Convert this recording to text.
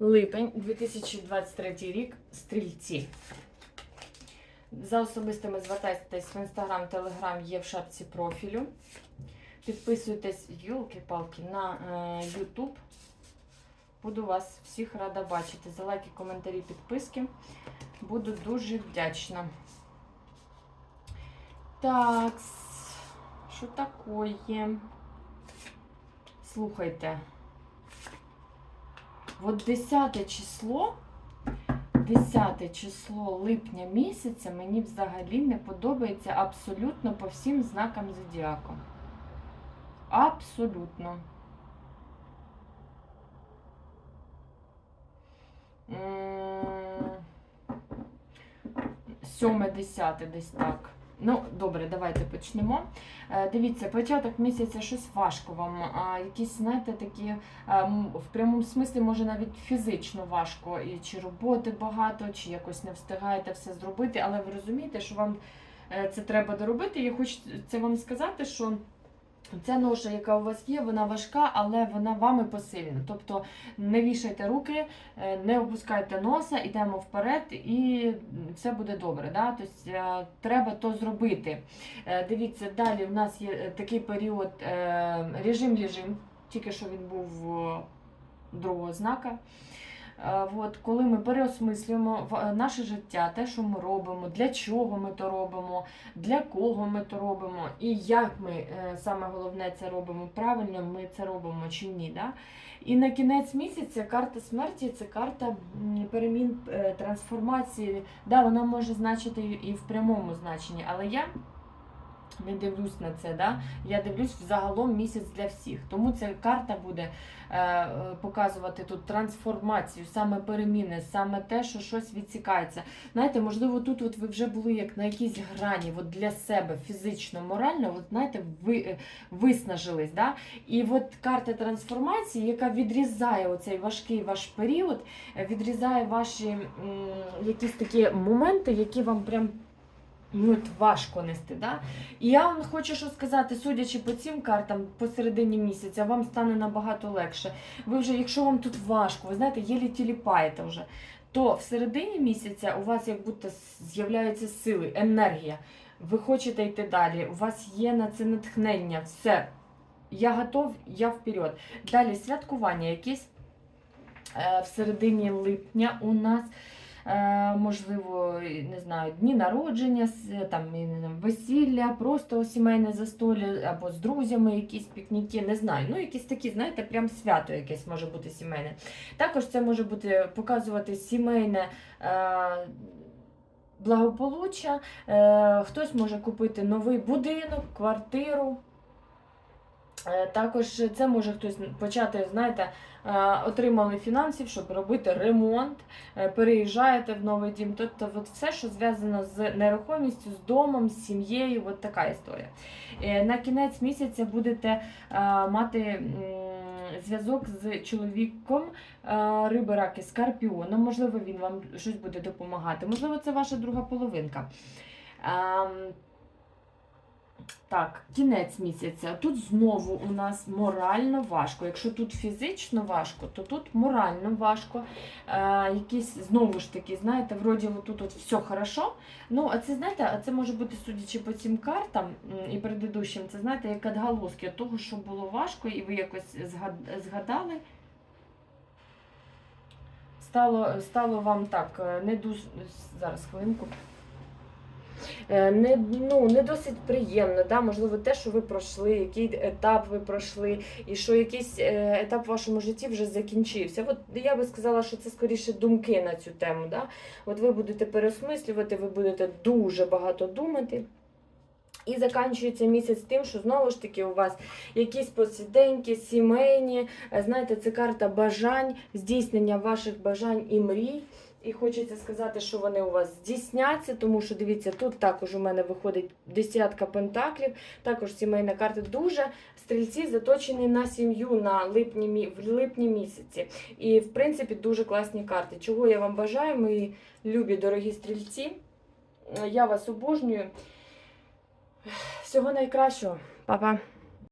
Липень 2023 рік. Стрільці. За особистими звертайтесь в інстаграм, телеграм є в шапці профілю. Підписуйтесь, юлки-палки, на е, YouTube. Буду вас всіх рада бачити. За лайки, коментарі, підписки. Буду дуже вдячна. Так, що такое? Слухайте. От 10 число, 10 число липня місяця мені взагалі не подобається абсолютно по всім знакам зодіаку. Абсолютно. Сьоме, десяте десь так. Ну, добре, давайте почнемо. Е, Дивіться, початок місяця щось важко вам. Якісь, знаєте, такі е, в прямому смислі, може навіть фізично важко. І чи роботи багато, чи якось не встигаєте все зробити, але ви розумієте, що вам е, це треба доробити. Я хочу це вам сказати, що. Ця ноша, яка у вас є, вона важка, але вона вами посильна. Тобто не вішайте руки, е, не опускайте носа, йдемо вперед і все буде добре. Да? Тобто, е, треба то зробити. Е, Дивіться, далі в нас є такий період режим-режим, тільки що він був другого знака. Е, От, коли ми переосмислюємо е, наше життя, те, що ми робимо, для чого ми то робимо, для кого ми то робимо, і як ми е, саме головне це робимо, правильно ми це робимо чи ні. Да? І на кінець місяця карта смерті це карта перемін трансформації. Да, вона може значити і в прямому значенні, але я не дивлюсь на це. Да? Я дивлюсь взагалом місяць для всіх. Тому ця карта буде е, е, показувати тут трансформацію, саме переміни, саме те, що щось відсікається. Знаєте, можливо, тут от ви вже були як на якійсь грані, от для себе фізично, морально, от знаєте, ви е, виснажились. Да? І от карта трансформації, яка відрізає оцей важкий ваш період, відрізає ваші м, якісь такі моменти, які вам прям. Ну, от важко нести, да? І я вам хочу що сказати, судячи по цим картам посередині місяця, вам стане набагато легше. Ви вже, якщо вам тут важко, ви знаєте, єлі тіліпаєте вже, то в середині місяця у вас як будто з'являються сили, енергія. Ви хочете йти далі, у вас є на це натхнення, все. Я готов, я вперед. Далі святкування якісь е, в середині липня у нас. Е, можливо, не знаю, дні народження, там, весілля, просто сімейне застолля або з друзями якісь пікніки, не знаю. Ну, якісь такі, знаєте, прям свято якесь може бути сімейне. Також це може бути показувати сімейне. Е, Благополуччя, Е, хтось може купити новий будинок, квартиру. Е, Також це може хтось почати, знаєте, е, отримали фінансів, щоб робити ремонт, е, переїжджаєте в новий дім. Тобто от все, що зв'язано з нерухомістю, з домом, з сім'єю, от така історія. На кінець місяця будете мати зв'язок з чоловіком риби, раки, скорпіоном. Можливо, він вам щось буде допомагати. Можливо, це ваша друга половинка. Так, кінець місяця. Тут знову у нас морально важко. Якщо тут фізично важко, то тут морально важко. Е, якісь знову ж таки, знаєте, вроді тут от все хорошо. Ну, а це знаєте, а це може бути, судячи по цим картам і предыдущим, це знаєте, як відголоски того, що було важко, і ви якось згадали. Стало, стало вам так, е, не дуже. Зараз хвилинку. Е, Не, ну, не досить приємно, да? можливо, те, що ви пройшли, який етап ви пройшли, і що якийсь е, етап в вашому житті вже закінчився. От я би сказала, що це скоріше думки на цю тему. Да? От ви будете переосмислювати, ви будете дуже багато думати. І закінчується місяць тим, що знову ж таки у вас якісь посіденьки, сімейні, е, знаєте, це карта бажань, здійснення ваших бажань і мрій. І хочеться сказати, що вони у вас здійсняться, тому що дивіться, тут також у мене виходить десятка пентаклів, також сімейна карта. Дуже стрільці заточені на сім'ю на липні, в липні місяці. І, в принципі, дуже класні карти. Чого я вам бажаю, мої любі дорогі стрільці. Я вас обожнюю. Всього найкращого. Па-па.